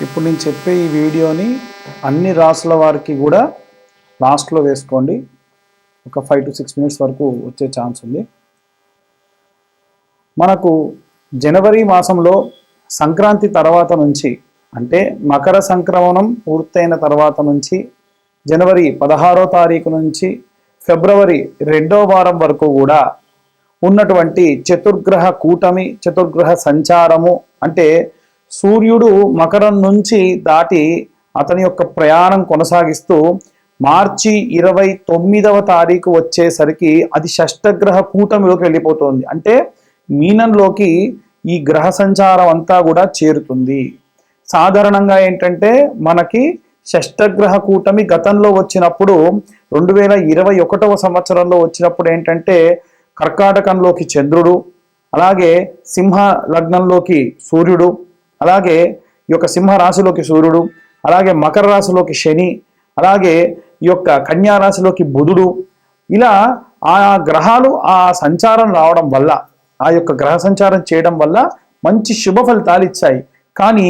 ఇప్పుడు నేను చెప్పే ఈ వీడియోని అన్ని రాసుల వారికి కూడా లాస్ట్లో వేసుకోండి. ఒక ఫైవ్ టు సిక్స్ మినిట్స్ వరకు వచ్చే ఛాన్స్ ఉంది. మనకు జనవరి మాసంలో సంక్రాంతి తర్వాత నుంచి అంటే మకర సంక్రమణం పూర్తయిన తర్వాత నుంచి జనవరి పదహారో తారీఖు నుంచి ఫిబ్రవరి రెండో వారం వరకు కూడా ఉన్నటువంటి చతుర్గ్రహ కూటమి చతుర్గ్రహ సంచారము అంటే సూర్యుడు మకరం నుంచి దాటి అతని యొక్క ప్రయాణం కొనసాగిస్తూ మార్చి ఇరవై తొమ్మిదవ తారీఖు వచ్చేసరికి అది షష్టగ్రహ కూటమిలోకి వెళ్ళిపోతుంది. అంటే మీనంలోకి ఈ గ్రహ సంచారం అంతా కూడా చేరుతుంది. సాధారణంగా ఏంటంటే మనకి షష్టగ్రహ కూటమి గతంలో వచ్చినప్పుడు రెండు వేల ఇరవై ఒకటవ సంవత్సరంలో వచ్చినప్పుడు ఏంటంటే కర్కాటకంలోకి చంద్రుడు అలాగే సింహ లగ్నంలోకి సూర్యుడు అలాగే ఈ యొక్క సింహ రాశిలోకి సూర్యుడు అలాగే మకర రాశిలోకి శని అలాగే ఈ యొక్క కన్యా రాశిలోకి బుధుడు ఇలా ఆ గ్రహాలు ఆ సంచారం రావడం వల్ల ఆ యొక్క గ్రహ సంచారం చేయడం వల్ల మంచి శుభ ఫలితాలు ఇచ్చాయి. కానీ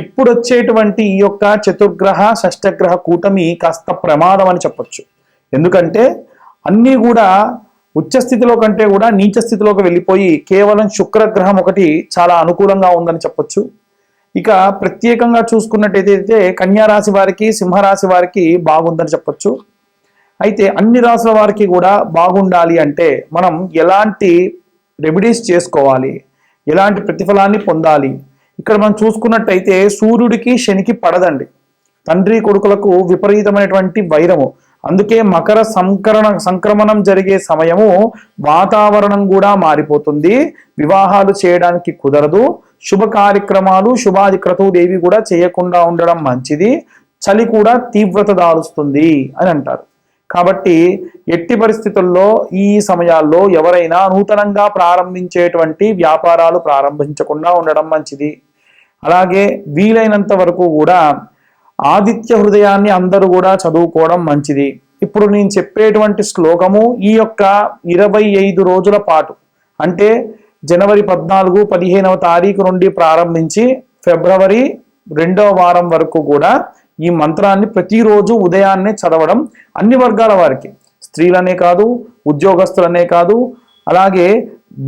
ఇప్పుడు వచ్చేటువంటి ఈ యొక్క చతుర్గ్రహ షష్టగ్రహ కూటమి కాస్త ప్రమాదం అని చెప్పొచ్చు. ఎందుకంటే అన్నీ కూడా ఉచ్చ స్థితిలో కంటే కూడా నీచ స్థితిలోకి వెళ్ళిపోయి కేవలం శుక్రగ్రహం ఒకటి చాలా అనుకూలంగా ఉందని చెప్పొచ్చు. ఇక ప్రత్యేకంగా చూసుకున్నట్టయితే కన్యా రాశి వారికి సింహరాశి వారికి బాగుందని చెప్పొచ్చు. అయితే అన్ని రాశుల వారికి కూడా బాగుండాలి అంటే మనం ఎలాంటి రెమెడీస్ చేసుకోవాలి? ఎలాంటి ప్రతిఫలాన్ని పొందాలి? ఇక్కడ మనం చూసుకున్నట్టయితే సూర్యుడికి శనికి పడదండి. తండ్రి కొడుకులకు విపరీతమైనటువంటి వైరము. అందుకే మకర సంకరణ సంక్రమణం జరిగే సమయము వాతావరణం కూడా మారిపోతుంది. వివాహాలు చేయడానికి కుదరదు. శుభ కార్యక్రమాలు శుభాది క్రతువులేవి కూడా చేయకుండా ఉండడం మంచిది. చలి కూడా తీవ్రత దాలుస్తుంది అని అంటారు. కాబట్టి ఎట్టి పరిస్థితుల్లో ఈ సమయాల్లో ఎవరైనా నూతనంగా ప్రారంభించేటువంటి వ్యాపారాలు ప్రారంభించకుండా ఉండడం మంచిది. అలాగే వీలైనంత వరకు కూడా ఆదిత్య హృదయాన్ని అందరూ కూడా చదువుకోవడం మంచిది. ఇప్పుడు నేను చెప్పేటువంటి శ్లోకము ఈ యొక్క ఇరవై ఐదు రోజుల పాటు అంటే జనవరి పద్నాలుగు పదిహేనవ తారీఖు నుండి ప్రారంభించి ఫిబ్రవరి రెండవ వారం వరకు కూడా ఈ మంత్రాన్ని ప్రతిరోజు ఉదయాన్నే చదవడం అన్ని వర్గాల వారికి. స్త్రీలనే కాదు ఉద్యోగస్తులనే కాదు అలాగే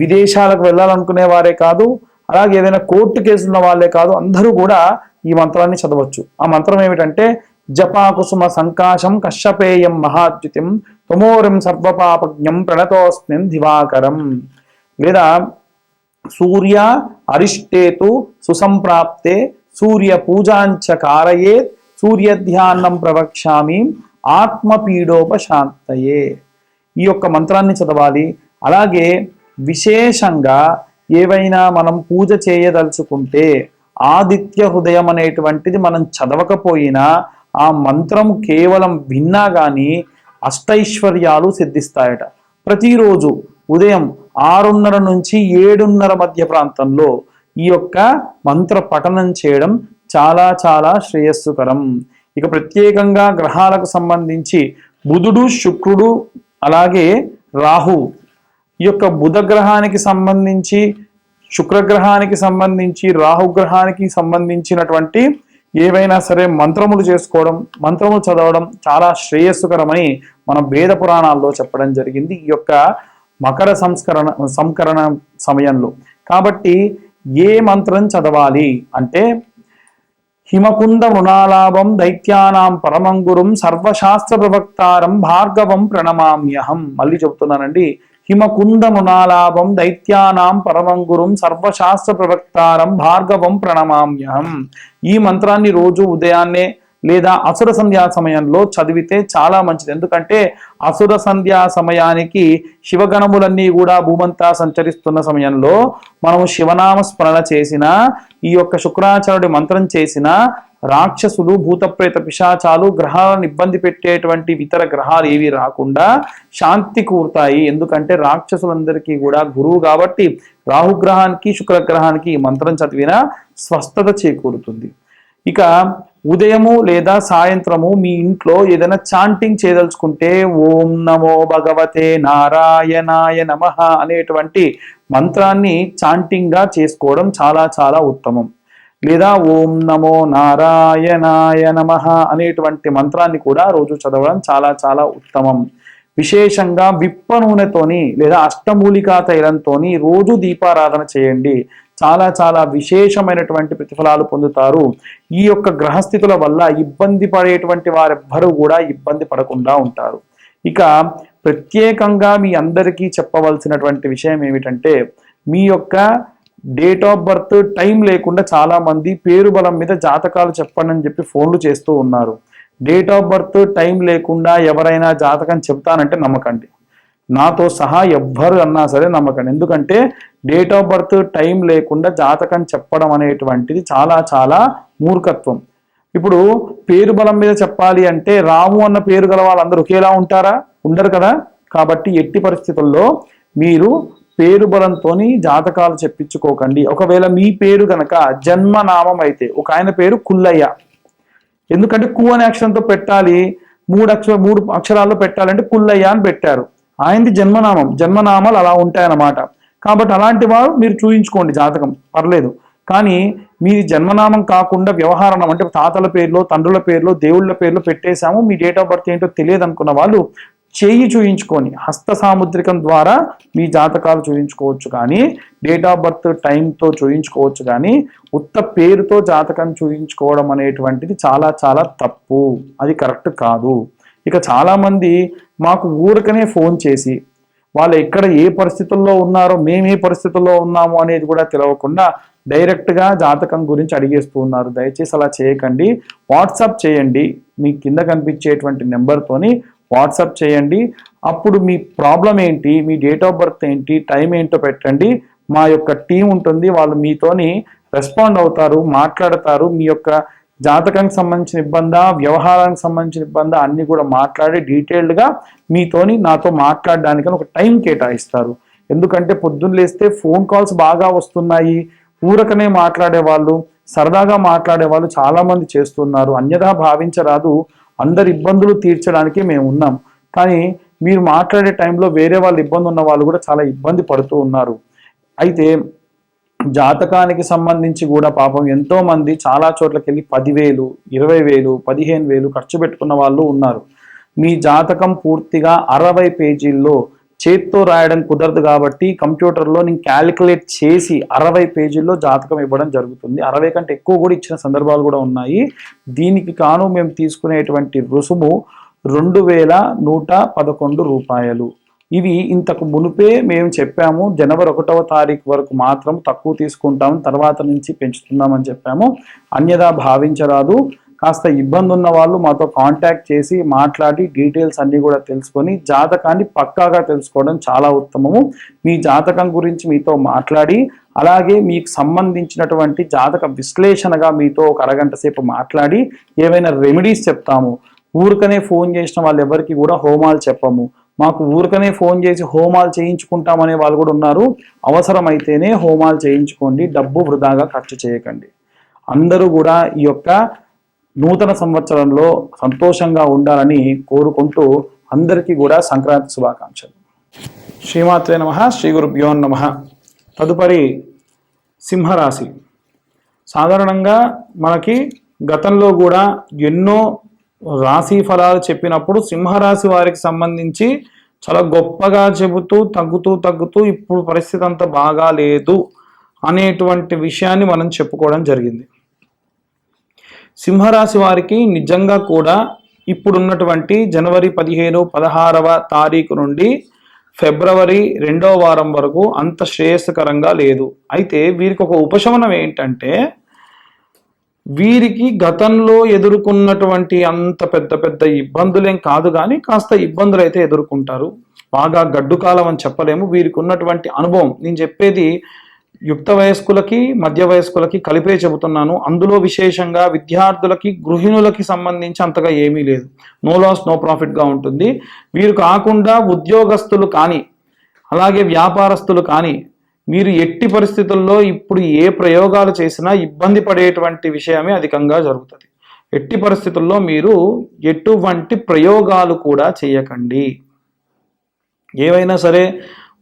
విదేశాలకు వెళ్ళాలనుకునే వారే కాదు అలాగే ఏదైనా కోర్టు కేసు ఉన్న వాళ్ళే కాదు అందరూ కూడా ఈ మంత్రాన్ని చదవచ్చు. ఆ మంత్రం ఏమిటంటే జపాకుసుమ సంకాశం కశ్యపేయం మహాద్యుతిం తమోరం సర్వపాపజ్ఞం ప్రణతోస్మిన్ దివాకరం. లేదా సూర్య అరిష్టేతు సుసంప్రాప్తే సూర్య పూజాంచ కారయేత్ సూర్యధ్యానం ప్రవక్ష్యామి ఆత్మపీడోపశాంతయే. ఈ యొక్క మంత్రాన్ని చదవాలి. అలాగే విశేషంగా ఏవైనా మనం పూజ చేయదలుచుకుంటే ఆదిత్య హృదయం అనేటువంటిది మనం చదవకపోయినా ఆ మంత్రం కేవలం విన్నా కానీ అష్టైశ్వర్యాలు సిద్ధిస్తాయట. ప్రతిరోజు ఉదయం ఆరున్నర నుంచి ఏడున్నర మధ్య ప్రాంతంలో ఈ యొక్క మంత్ర పఠనం చేయడం చాలా చాలా శ్రేయస్సుకరం. ఇక ప్రత్యేకంగా గ్రహాలకు సంబంధించి బుధుడు శుక్రుడు అలాగే రాహు ఈ యొక్క బుధ గ్రహానికి సంబంధించి శుక్రగ్రహానికి సంబంధించి రాహుగ్రహానికి సంబంధించినటువంటి ఏవైనా సరే మంత్రములు చేసుకోవడం మంత్రములు చదవడం చాలా శ్రేయస్సుకరమని మన వేద పురాణాల్లో చెప్పడం జరిగింది. ఈ యొక్క మకర సంస్కరణ సంకరణ సమయంలో. కాబట్టి ఏ మంత్రం చదవాలి అంటే హిమకుంద మృణాలాభం దైత్యానాం పరమంగురం సర్వశాస్త్ర ప్రవక్తారం భార్గవం ప్రణమామ్యహం. మళ్ళీ చెబుతున్నానండి హిమకుంద మృణాలాభం దైత్యానాం పరమం గురుం సర్వశాస్త్ర ప్రవక్తారం భార్గవం ప్రణమామ్యహం ఈ మంత్రాన్ని రోజు ఉదయాన్నే లేదా అసుర సంధ్యా సమయంలో చదివితే చాలా మంచిది. ఎందుకంటే అసుర సంధ్యా సమయానికి శివగణములన్నీ కూడా భూమంతా సంచరిస్తున్న సమయంలో మనము శివనామ స్మరణ చేసిన ఈ యొక్క శుక్రాచార్యుడి మంత్రం చేసిన రాక్షసులు భూతప్రేత పిశాచాలు గ్రహాలను ఇబ్బంది పెట్టేటువంటి ఇతర గ్రహాలు ఏవి రాకుండా శాంతి కూరుతాయి. ఎందుకంటే రాక్షసులందరికీ కూడా గురువు కాబట్టి రాహుగ్రహానికి శుక్రగ్రహానికి ఈ మంత్రం చదివిన స్వస్థత చేకూరుతుంది. ఇక ఉదయము లేదా సాయంత్రము మీ ఇంట్లో ఏదైనా చాంటింగ్ చేయదలుచుకుంటే ఓం నమో భగవతే నారాయణాయ నమ అనేటువంటి మంత్రాన్ని చాంటింగ్గా చేసుకోవడం చాలా చాలా ఉత్తమం. లేదా ఓం నమో నారాయణాయ నమ అనేటువంటి మంత్రాన్ని కూడా రోజు చదవడం చాలా చాలా ఉత్తమం. విశేషంగా విప్ప నూనెతోని లేదా అష్టమూలికా తైలంతోని రోజు దీపారాధన చేయండి. చాలా చాలా విశేషమైనటువంటి ప్రతిఫలాలు పొందుతారు. ఈ యొక్క గ్రహస్థితుల వల్ల ఇబ్బంది పడేటువంటి వారెవ్వరూ కూడా ఇబ్బంది పడకుండా ఉంటారు. ఇక ప్రత్యేకంగా మీ అందరికీ చెప్పవలసినటువంటి విషయం ఏమిటంటే మీ యొక్క డేట్ ఆఫ్ బర్త్ టైం లేకుండా చాలా మంది పేరు బలం మీద జాతకాలు చెప్పండి అని చెప్పి ఫోన్లు చేస్తూ ఉన్నారు. డేట్ ఆఫ్ బర్త్ టైం లేకుండా ఎవరైనా జాతకం చెప్తానంటే నమ్మకండి. నాతో సహా ఎవ్వరు అన్నా సరే నమ్మకండి. ఎందుకంటే డేట్ ఆఫ్ బర్త్ టైం లేకుండా జాతకం చెప్పడం అనేటువంటిది చాలా చాలా మూర్ఖత్వం. ఇప్పుడు పేరు బలం మీద చెప్పాలి అంటే రాము అన్న పేరు గల వాళ్ళందరూ ఒకేలా ఉంటారా? ఉండరు కదా? కాబట్టి ఎట్టి పరిస్థితుల్లో మీరు పేరు బలంతోని జాతకాలు చెప్పించుకోకండి. ఒకవేళ మీ పేరు గనక జన్మనామం అయితే ఒక ఆయన పేరు కుల్లయ్య. ఎందుకంటే కు అనే అక్షరంతో పెట్టాలి మూడు అక్షర మూడు అక్షరాల్లో పెట్టాలంటే కుల్లయ్య అని పెట్టారు. ఆయనది జన్మనామం జన్మనామాలు అలా ఉంటాయన్నమాట. కాబట్టి అలాంటి వారు మీరు చూయించుకోండి జాతకం పర్లేదు. కానీ మీ జన్మనామం కాకుండా వ్యవహారం అంటే తాతల పేర్లో తండ్రుల పేర్లో దేవుళ్ళ పేర్లో పెట్టేశాము మీ డేట్ ఆఫ్ బర్త్ ఏంటో తెలియదు అనుకున్న వాళ్ళు చేయి చూయించుకొని హస్త సాముద్రికం ద్వారా మీ జాతకాలు చూయించుకోవచ్చు కానీ డేట్ ఆఫ్ బర్త్ టైంతో చూయించుకోవచ్చు కానీ ఉత్త పేరుతో జాతకం చూయించుకోవడం అనేటువంటిది చాలా చాలా తప్పు. అది కరెక్ట్ కాదు. ఇక చాలామంది మాకు ఊరికనే ఫోన్ చేసి వాళ్ళు ఎక్కడ ఏ పరిస్థితుల్లో ఉన్నారో మేము ఏ పరిస్థితుల్లో ఉన్నాము అనేది కూడా తెలియకుండా డైరెక్ట్గా జాతకం గురించి అడిగేస్తూ ఉన్నారు. దయచేసి అలా చేయకండి. వాట్సాప్ చేయండి. మీ కింద కనిపించేటువంటి నెంబర్తోని వాట్సాప్ చేయండి. అప్పుడు మీ ప్రాబ్లం ఏంటి? మీ డేట్ ఆఫ్ బర్త్ ఏంటి? టైం ఏంటో పెట్టండి. మా యొక్క టీం ఉంటుంది. వాళ్ళు మీతోని రెస్పాండ్ అవుతారు మాట్లాడతారు. మీ యొక్క జాతకానికి సంబంధించిన ఇబ్బందా వ్యవహారానికి సంబంధించిన ఇబ్బందా అన్ని కూడా మాట్లాడి డీటెయిల్డ్గా మీతోని నాతో మాట్లాడడానికి ఒక టైం కేటాయిస్తారు. ఎందుకంటే పొద్దున్న లేస్తే ఫోన్ కాల్స్ బాగా వస్తున్నాయి. ఊరకనే మాట్లాడే వాళ్ళు సరదాగా మాట్లాడే వాళ్ళు చాలామంది చేస్తున్నారు. అన్యథా భావించరాదు. అందరి ఇబ్బందులు తీర్చడానికి మేము ఉన్నాం. కానీ మీరు మాట్లాడే టైంలో వేరే వాళ్ళు ఇబ్బంది ఉన్న వాళ్ళు కూడా చాలా ఇబ్బంది పడుతూ ఉన్నారు. అయితే జాతకానికి సంబంధించి కూడా పాపం ఎంతో మంది చాలా చోట్లకి వెళ్ళి పదివేలు ఇరవై వేలు పదిహేను వేలు ఖర్చు పెట్టుకున్న వాళ్ళు ఉన్నారు. మీ జాతకం పూర్తిగా అరవై పేజీల్లో చేత్తో రాయడం కుదరదు కాబట్టి కంప్యూటర్లో నేను క్యాలిక్యులేట్ చేసి అరవై పేజీల్లో జాతకం ఇవ్వడం జరుగుతుంది. అరవై కంటే ఎక్కువ కూడా ఇచ్చిన సందర్భాలు కూడా ఉన్నాయి. దీనికి కాను మేము తీసుకునేటువంటి రుసుము రెండు వేల నూట పదకొండు రూపాయలు. ఇవి ఇంతకు మునుపే మేము చెప్పాము. జనవరి ఒకటవ తారీఖు వరకు మాత్రం తక్కువ తీసుకుంటాం. తర్వాత నుంచి పెంచుతున్నామని చెప్పాము. అన్యదా భావించరాదు. కాస్త ఇబ్బంది ఉన్న వాళ్ళు మాతో కాంటాక్ట్ చేసి మాట్లాడి డీటెయిల్స్ అన్నీ కూడా తెలుసుకొని జాతకాన్ని పక్కాగా తెలుసుకోవడం చాలా ఉత్తమము. మీ జాతకం గురించి మీతో మాట్లాడి అలాగే మీకు సంబంధించినటువంటి జాతక విశ్లేషణగా మీతో ఒక అరగంట సేపు మాట్లాడి ఏవైనా రెమెడీస్ చెప్తాము. ఊరికనే ఫోన్ చేసిన వాళ్ళు ఎవరికి కూడా హోమాలు చెప్పము. మాకు ఊరికనే ఫోన్ చేసి హోమాలు చేయించుకుంటామనే వాళ్ళు కూడా ఉన్నారు. అవసరమైతేనే హోమాలు చేయించుకోండి డబ్బు వృధాగా ఖర్చు చేయకండి. అందరూ కూడా ఈ యొక్క నూతన సంవత్సరంలో సంతోషంగా ఉండాలని కోరుకుంటూ అందరికీ కూడా సంక్రాంతి శుభాకాంక్షలు. శ్రీమాత్రే నమ శ్రీ గురుభ్యో నమ. తదుపరి సింహరాశి. సాధారణంగా మనకి గతంలో కూడా ఎన్నో రాశి ఫలాలు చెప్పినప్పుడు సింహరాశి వారికి సంబంధించి చాలా గొప్పగా చెబుతూ తగ్గుతూ తగ్గుతూ ఇప్పుడు పరిస్థితి అంత బాగా లేదు అనేటువంటి విషయాన్ని మనం చెప్పుకోవడం జరిగింది. సింహరాశి వారికి నిజంగా కూడా ఇప్పుడున్నటువంటి జనవరి పదిహేను పదహారవ తారీఖు నుండి ఫిబ్రవరి రెండో వారం వరకు అంత శ్రేయస్కరంగా లేదు. అయితే వీరికి ఒక ఉపశమనం ఏంటంటే వీరికి గతంలో ఎదుర్కొన్నటువంటి అంత పెద్ద పెద్ద ఇబ్బందులేం కాదు కానీ కాస్త ఇబ్బందులు అయితే ఎదుర్కొంటారు. బాగా గడ్డు కాలం అని చెప్పలేము. వీరికి ఉన్నటువంటి అనుభవం. నేను చెప్పేది యుక్త వయస్కులకి మధ్య వయస్కులకి కలిపే చెబుతున్నాను. అందులో విశేషంగా విద్యార్థులకి గృహిణులకి సంబంధించి అంతగా ఏమీ లేదు. నో లాస్ నో ప్రాఫిట్గా ఉంటుంది. వీరు కాకుండా ఉద్యోగస్తులు కానీ అలాగే వ్యాపారస్తులు కానీ మీరు ఎట్టి పరిస్థితుల్లో ఇప్పుడు ఏ ప్రయోగాలు చేసినా ఇబ్బంది పడేటువంటి విషయమే అధికంగా జరుగుతుంది. ఎట్టి పరిస్థితుల్లో మీరు ఎటువంటి ప్రయోగాలు కూడా చేయకండి. ఏవైనా సరే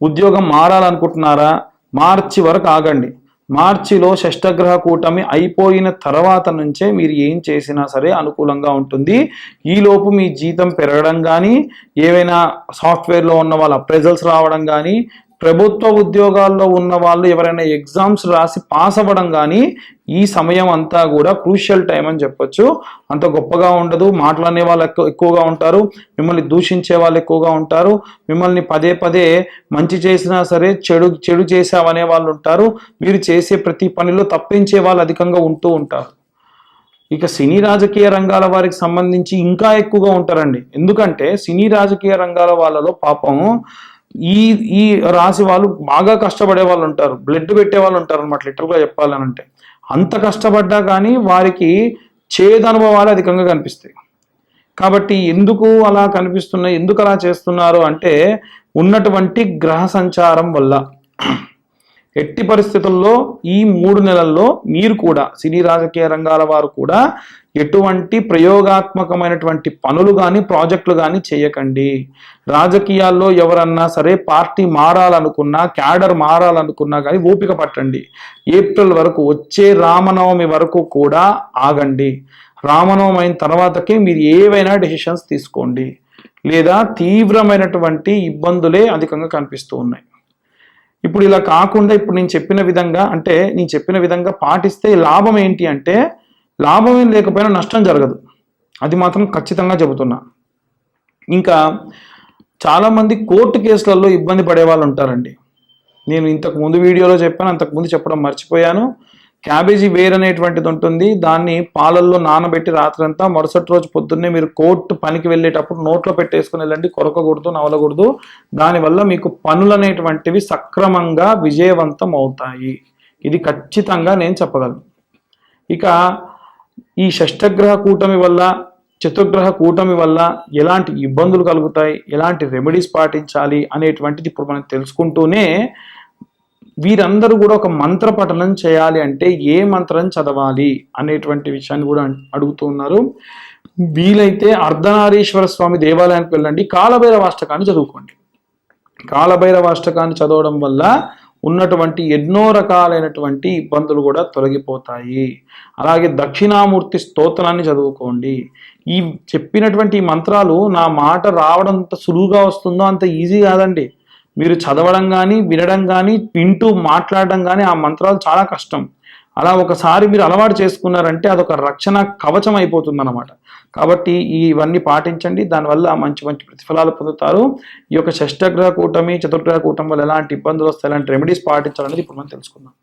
ఉద్యోగం మారాలనుకుంటున్నారా? మార్చి వరకు ఆగండి. మార్చిలో షష్టగ్రహ కూటమి అయిపోయిన తర్వాత నుంచే మీరు ఏం చేసినా సరే అనుకూలంగా ఉంటుంది. ఈలోపు మీ జీతం పెరగడం కానీ ఏవైనా సాఫ్ట్వేర్లో ఉన్న వాళ్ళ అప్రైజల్స్ రావడం కానీ ప్రభుత్వ ఉద్యోగాల్లో ఉన్న వాళ్ళు ఎవరైనా ఎగ్జామ్స్ రాసి పాస్ అవ్వడం కానీ ఈ సమయం అంతా కూడా క్రూషియల్ టైం అని చెప్పొచ్చు. అంత గొప్పగా ఉండదు. మాట్లాడే వాళ్ళు ఎక్కువగా ఉంటారు. మిమ్మల్ని దూషించే వాళ్ళు ఎక్కువగా ఉంటారు. మిమ్మల్ని పదే పదే మంచి చేసినా సరే చెడు చెడు చేసావనే వాళ్ళు ఉంటారు. మీరు చేసే ప్రతి పనిలో తప్పించే వాళ్ళు అధికంగా ఉంటూ ఉంటారు. ఇక సినీ రాజకీయ రంగాల వారికి సంబంధించి ఇంకా ఎక్కువగా ఉంటారండి. ఎందుకంటే సినీ రాజకీయ రంగాల వాళ్ళలో పాపం ఈ ఈ రాశి వాళ్ళు బాగా కష్టపడే వాళ్ళు ఉంటారు. బ్లడ్ పెట్టే వాళ్ళు ఉంటారు అనమాట లిటరల్గా చెప్పాలనంటే. అంత కష్టపడ్డా కానీ వారికి చేదు అనుభవాలు అధికంగా కనిపిస్తాయి. కాబట్టి ఎందుకు అలా కనిపిస్తున్నాయి ఎందుకు అలా చేస్తున్నారు అంటే ఉన్నటువంటి గ్రహ సంచారం వల్ల. ఎట్టి పరిస్థితుల్లో ఈ మూడు నెలల్లో మీరు కూడా సినీ రాజకీయ రంగాల వారు కూడా ఎటువంటి ప్రయోగాత్మకమైనటువంటి పనులు కానీ ప్రాజెక్టులు కానీ చేయకండి. రాజకీయాల్లో ఎవరన్నా సరే పార్టీ మారాలనుకున్నా క్యాడర్ మారాలనుకున్నా కానీ ఓపిక పట్టండి. ఏప్రిల్ వరకు వచ్చే రామనవమి వరకు కూడా ఆగండి. రామనవమి అయిన తర్వాతకే మీరు ఏవైనా డెసిషన్స్ తీసుకోండి. లేదా తీవ్రమైనటువంటి ఇబ్బందులే అధికంగా కనిపిస్తూ ఉన్నాయి. ఇప్పుడు ఇలా కాకుండా ఇప్పుడు నేను చెప్పిన విధంగా అంటే నేను చెప్పిన విధంగా పాటిస్తే లాభం ఏంటి అంటే లాభం లేకపోయినా నష్టం జరగదు. అది మాత్రం ఖచ్చితంగా చెబుతున్నా. ఇంకా చాలామంది కోర్టు కేసులలో ఇబ్బంది పడే వాళ్ళు ఉంటారండి. నేను ఇంతకు ముందు వీడియోలో చెప్పాను అంతకుముందు చెప్పడం మర్చిపోయాను. క్యాబేజీ వేర్ అనేటువంటిది ఉంటుంది. దాన్ని పాలల్లో నానబెట్టి రాత్రంతా మరుసటి రోజు పొద్దున్నే మీరు కోర్టు పనికి వెళ్ళేటప్పుడు నోట్లో పెట్టేసుకుని వెళ్ళండి కొరకకూడదు నవలకూడదు. దానివల్ల మీకు పనులు అనేటువంటివి సక్రమంగా విజయవంతం అవుతాయి. ఇది ఖచ్చితంగా నేను చెప్పగలను. ఇక ఈ షష్టగ్రహ కూటమి వల్ల చతుర్గ్రహ కూటమి వల్ల ఎలాంటి ఇబ్బందులు కలుగుతాయి ఎలాంటి రెమెడీస్ పాటించాలి అనేటువంటిది ఇప్పుడు మనం తెలుసుకుంటూనే వీరందరూ కూడా ఒక మంత్ర పఠనం చేయాలి అంటే ఏ మంత్రం చదవాలి అనేటువంటి విషయాన్ని కూడా అడుగుతూ ఉన్నారు. వీలైతే అర్ధనారీశ్వర స్వామి దేవాలయానికి వెళ్ళండి కాలభైరవ అష్టకాన్ని చదువుకోండి. కాలభైరవ అష్టకాన్ని చదవడం వల్ల ఉన్నటువంటి ఎన్నో రకాలైనటువంటి ఇబ్బందులు కూడా తొలగిపోతాయి. అలాగే దక్షిణామూర్తి స్తోత్రాన్ని చదువుకోండి. ఈ చెప్పినటువంటి మంత్రాలు నా మాట రావడం అంత సులువుగా వస్తుందో అంత ఈజీ కాదండి. మీరు చదవడం కానీ వినడం కానీ వింటూ మాట్లాడడం కానీ ఆ మంత్రాలు చాలా కష్టం. అలా ఒకసారి మీరు అలవాటు చేసుకున్నారంటే అదొక రక్షణ కవచం అయిపోతుంది అనమాట కాబట్టి ఇవన్నీ పాటించండి. దానివల్ల మంచి మంచి ప్రతిఫలాలు పొందుతారు. ఈ యొక్క షష్టగ్రహ కూటమి చతుర్గ్రహ కూటమి వల్ల ఎలాంటి ఇబ్బందులు వస్తాయి ఎలాంటి రెమెడీస్ పాటించాలనేది ఇప్పుడు మనం తెలుసుకుందాం.